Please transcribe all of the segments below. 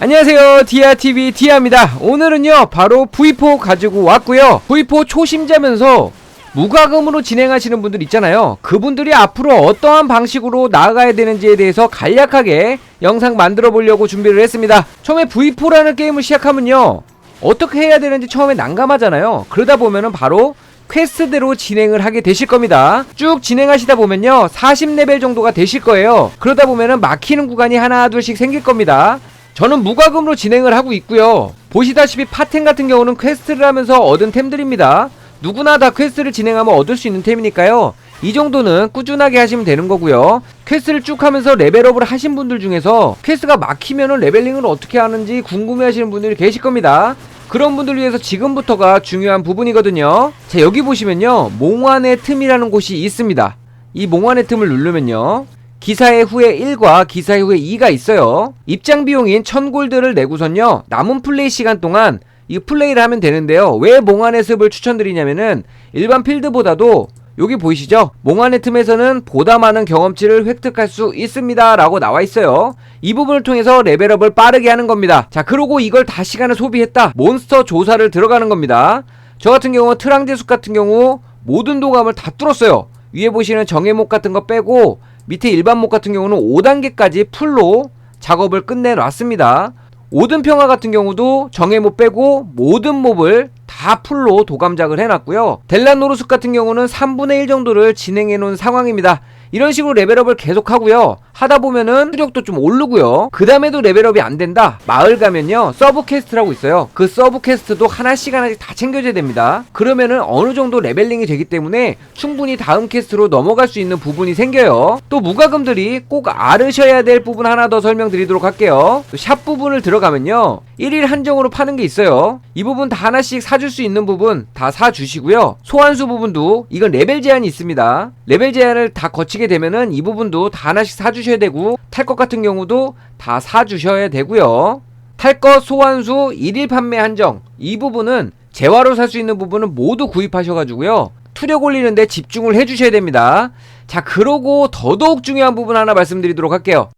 안녕하세요 디아TV 디아입니다 오늘은요 바로 V4 가지고 왔고요 V4 초심자면서 무과금으로 진행하시는 분들 있잖아요 그분들이 앞으로 어떠한 방식으로 나아가야 되는지에 대해서 간략하게 영상 만들어 보려고 준비를 했습니다 처음에 V4라는 게임을 시작하면요 어떻게 해야 되는지 처음에 난감하잖아요 그러다 보면은 바로 퀘스트대로 진행을 하게 되실 겁니다. 쭉 진행하시다 보면요. 40레벨 정도가 되실 거예요. 그러다 보면은 막히는 구간이 하나 둘씩 생길 겁니다. 저는 무과금으로 진행을 하고 있고요. 보시다시피 파텐 같은 경우는 퀘스트를 하면서 얻은 템들입니다. 누구나 다 퀘스트를 진행하면 얻을 수 있는 템이니까요. 이 정도는 꾸준하게 하시면 되는 거고요. 퀘스트를 쭉 하면서 레벨업을 하신 분들 중에서 퀘스트가 막히면은 레벨링을 어떻게 하는지 궁금해 하시는 분들이 계실 겁니다. 그런 분들 위해서 지금부터가 중요한 부분이거든요. 자, 여기 보시면요. 몽환의 틈이라는 곳이 있습니다. 이 몽환의 틈을 누르면요. 기사의 후에 1과 기사의 후에 2가 있어요. 입장 비용인 1000골드를 내고선요. 남은 플레이 시간 동안 이 플레이를 하면 되는데요. 왜 몽환의 습을 추천드리냐면은 일반 필드보다도 여기 보이시죠? 몽환의 틈에서는 보다 많은 경험치를 획득할 수 있습니다. 라고 나와 있어요. 이 부분을 통해서 레벨업을 빠르게 하는 겁니다. 자, 그러고 이걸 다 시간을 소비했다. 몬스터 조사를 들어가는 겁니다. 저 같은 경우 트랑제숙 같은 경우 모든 도감을 다 뚫었어요. 위에 보시는 정해목 같은 거 빼고 밑에 일반 목 같은 경우는 5단계까지 풀로 작업을 끝내놨습니다. 오든 평화 같은 경우도 정해목 빼고 모든 몹을 다 풀로 도감작을 해놨고요. 델라노르스 같은 경우는 3분의 1 정도를 진행해 놓은 상황입니다. 이런 식으로 레벨업을 계속 하고요. 하다 보면은 수력도 좀 오르고요. 그 다음에도 레벨업이 안 된다. 마을 가면요. 서브 퀘스트라고 있어요. 그 서브 퀘스트도 하나씩 하나씩 다 챙겨줘야 됩니다. 그러면은 어느 정도 레벨링이 되기 때문에 충분히 다음 퀘스트로 넘어갈 수 있는 부분이 생겨요. 또 무과금들이 꼭 알으셔야 될 부분 하나 더 설명드리도록 할게요. 샵 부분을 들어가면요. 1일 한정으로 파는 게 있어요. 이 부분 다 하나씩 사줄 수 있는 부분 다 사주시고요. 소환수 부분도 이건 레벨 제한이 있습니다. 레벨 제한을 다 거치게 되면은 이 부분도 다 하나씩 사주셔야 되고 탈 것 같은 경우도 다 사주셔야 되고요. 탈 것 소환수 1일 판매 한정 이 부분은 재화로 살 수 있는 부분은 모두 구입하셔가지고요. 투력 올리는데 집중을 해주셔야 됩니다. 자, 그러고 더더욱 중요한 부분 하나 말씀드리도록 할게요.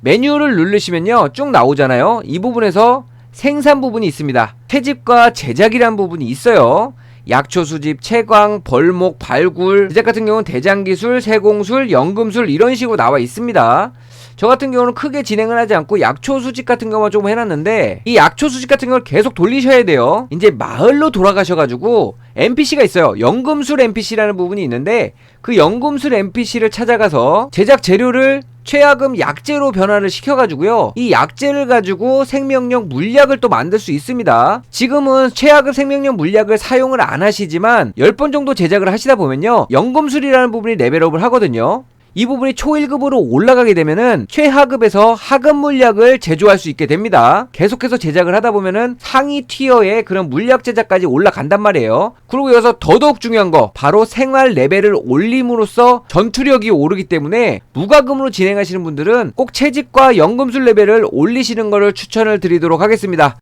메뉴를 누르시면요 쭉 나오잖아요 이 부분에서 생산 부분이 있습니다 채집과 제작이란 부분이 있어요 약초 수집, 채광, 벌목, 발굴 제작 같은 경우는 대장기술, 세공술, 연금술 이런 식으로 나와 있습니다. 저 같은 경우는 크게 진행을 하지 않고 약초 수집 같은 경우만 조금 해놨는데 이 약초 수집 같은 걸 계속 돌리셔야 돼요. 이제 마을로 돌아가셔가지고 NPC가 있어요 연금술 NPC라는 부분이 있는데 그 연금술 NPC를 찾아가서 제작 재료를 최하금 약재로 변화를 시켜가지고요. 이 약재를 가지고 생명력 물약을 또 만들 수 있습니다. 지금은 최하급 생명력 물약을 사용을 안 하시지만 10번 정도 제작을 하시다 보면요. 연금술이라는 부분이 레벨업을 하거든요. 이 부분이 초1급으로 올라가게 되면은 최하급에서 하급 물약을 제조할 수 있게 됩니다. 계속해서 제작을 하다 보면은 상위 티어의 그런 물약 제작까지 올라간단 말이에요. 그리고 여기서 더더욱 중요한 거 바로 생활 레벨을 올림으로써 전투력이 오르기 때문에 무과금으로 진행하시는 분들은 꼭 채집과 연금술 레벨을 올리시는 것을 추천을 드리도록 하겠습니다.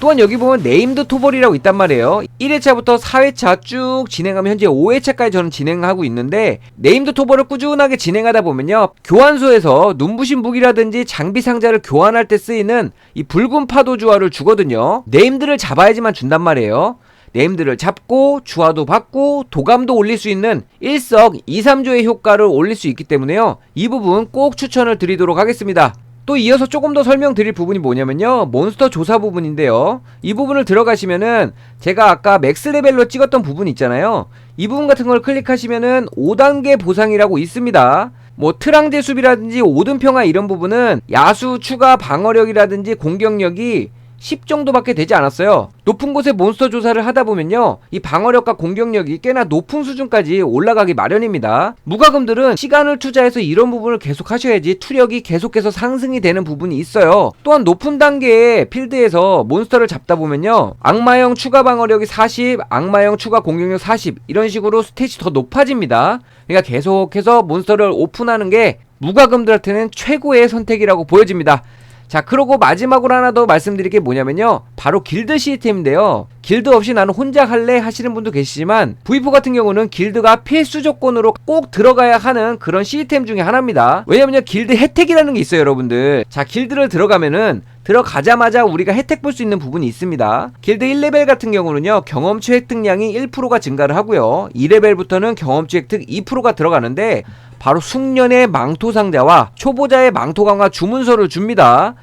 또한 여기 보면 네임드 토벌이라고 있단 말이에요. 1회차부터 4회차 쭉 진행하면 현재 5회차까지 저는 진행하고 있는데 네임드 토벌을 꾸준하게 진행하다 보면요. 교환소에서 눈부신 무기라든지 장비 상자를 교환할 때 쓰이는 이 붉은 파도 주화를 주거든요. 네임드를 잡아야지만 준단 말이에요. 네임들을 잡고 주화도 받고 도감도 올릴 수 있는 일석 2, 3조의 효과를 올릴 수 있기 때문에요. 이 부분 꼭 추천을 드리도록 하겠습니다 또 이어서 조금 더 설명드릴 부분이 뭐냐면요. 몬스터 조사 부분인데요. 이 부분을 들어가시면은 제가 아까 맥스 레벨로 찍었던 부분 있잖아요. 이 부분 같은 걸 클릭하시면은 5단계 보상이라고 있습니다. 뭐 트랑제 수비라든지 오든평화 이런 부분은 야수 추가 방어력이라든지 공격력이 10 정도밖에 되지 않았어요. 높은 곳에 몬스터 조사를 하다 보면요. 이 방어력과 공격력이 꽤나 높은 수준까지 올라가기 마련입니다. 무과금들은 시간을 투자해서 이런 부분을 계속 하셔야지 투력이 계속해서 상승이 되는 부분이 있어요. 또한 높은 단계의 필드에서 몬스터를 잡다 보면요. 악마형 추가 방어력이 40, 악마형 추가 공격력 40 이런 식으로 스탯이 더 높아집니다. 그러니까 계속해서 몬스터를 오픈하는 게 무과금들한테는 최고의 선택이라고 보여집니다. 자, 그러고 마지막으로 하나 더 말씀드릴 게 뭐냐면요. 바로 길드 시스템인데요. 길드 없이 나는 혼자 할래 하시는 분도 계시지만 V4 같은 경우는 길드가 필수 조건으로 꼭 들어가야 하는 그런 시스템 중에 하나입니다. 왜냐면요. 길드 혜택이라는 게 있어요, 여러분들. 자, 길드를 들어가면은 들어가자마자 우리가 혜택 볼 수 있는 부분이 있습니다. 길드 1레벨 같은 경우는요, 경험치 획득량이 1%가 증가를 하고요. 2레벨부터는 경험치 획득 2%가 들어가는데, 바로 숙련의 망토 상자와 초보자의 망토 강화 주문서를 줍니다.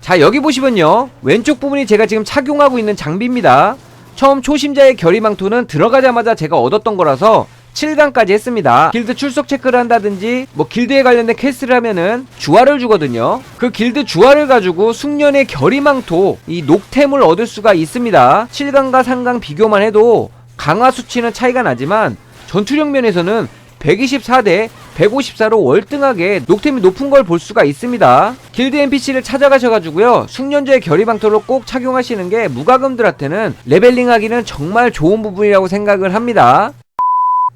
자, 여기 보시면요. 왼쪽 부분이 제가 지금 착용하고 있는 장비입니다. 처음 초심자의 결의망토는 들어가자마자 제가 얻었던 거라서 7강까지 했습니다. 길드 출석 체크를 한다든지 뭐 길드에 관련된 퀘스트를 하면은 주화를 주거든요. 그 길드 주화를 가지고 숙련의 결의망토 이 녹템을 얻을 수가 있습니다. 7강과 3강 비교만 해도 강화 수치는 차이가 나지만 전투력 면에서는 124대 154로 월등하게 녹템이 높은 걸 볼 수가 있습니다. 길드 NPC를 찾아가셔가지고요. 숙련자의 결의방토를 꼭 착용하시는 게 무과금들한테는 레벨링하기는 정말 좋은 부분이라고 생각을 합니다.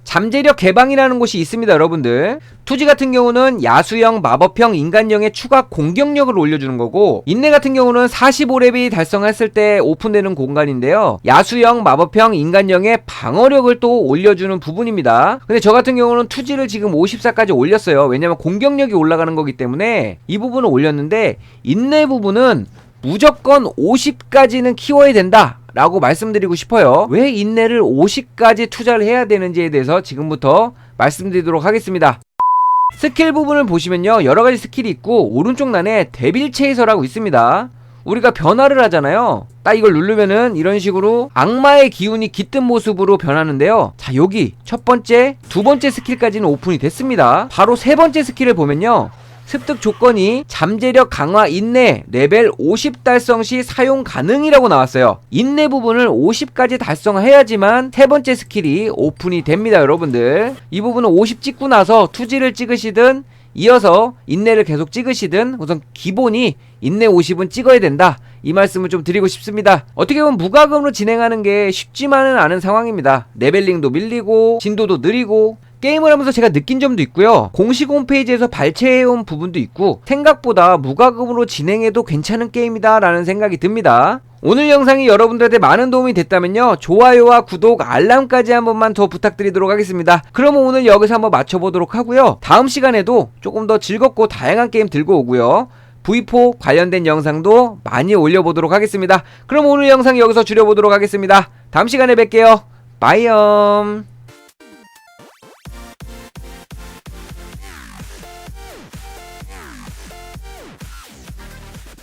잠재력 개방이라는 곳이 있습니다, 여러분들. 투지 같은 경우는 야수형, 마법형, 인간형의 추가 공격력을 올려주는 거고, 인내 같은 경우는 45렙이 달성했을 때 오픈되는 공간인데요. 야수형, 마법형, 인간형의 방어력을 또 올려주는 부분입니다. 근데 저 같은 경우는 투지를 지금 54까지 올렸어요. 왜냐면 공격력이 올라가는 거기 때문에 이 부분을 올렸는데, 인내 부분은 무조건 50까지는 키워야 된다. 라고 말씀드리고 싶어요. 왜 인내를 50까지 투자를 해야 되는지에 대해서 지금부터 말씀드리도록 하겠습니다. 스킬 부분을 보시면요. 여러 가지 스킬이 있고 오른쪽 난에 데빌 체이서라고 있습니다. 우리가 변화를 하잖아요. 딱 이걸 누르면은 이런 식으로 악마의 기운이 깃든 모습으로 변하는데요. 자, 여기 첫 번째, 두 번째 스킬까지는 오픈이 됐습니다. 바로 세 번째 스킬을 보면요. 습득 조건이 잠재력 강화 인내 레벨 50 달성 시 사용 가능이라고 나왔어요. 인내 부분을 50까지 달성해야지만 세 번째 스킬이 오픈이 됩니다, 여러분들. 이 부분은 50 찍고 나서 투지를 찍으시든 이어서 인내를 계속 찍으시든 우선 기본이 인내 50은 찍어야 된다. 이 말씀을 좀 드리고 싶습니다. 어떻게 보면 무과금으로 진행하는 게 쉽지만은 않은 상황입니다. 레벨링도 밀리고 진도도 느리고 게임을 하면서 제가 느낀 점도 있고요. 공식 홈페이지에서 발췌해온 부분도 있고 생각보다 무과금으로 진행해도 괜찮은 게임이다라는 생각이 듭니다. 오늘 영상이 여러분들한테 많은 도움이 됐다면요. 좋아요와 구독, 알람까지 한 번만 더 부탁드리도록 하겠습니다. 그러면 오늘 여기서 한번 맞춰보도록 하고요. 다음 시간에도 조금 더 즐겁고 다양한 게임 들고 오고요. V4 관련된 영상도 많이 올려보도록 하겠습니다. 그럼 오늘 영상 여기서 줄여보도록 하겠습니다. 다음 시간에 뵐게요. 바이엄.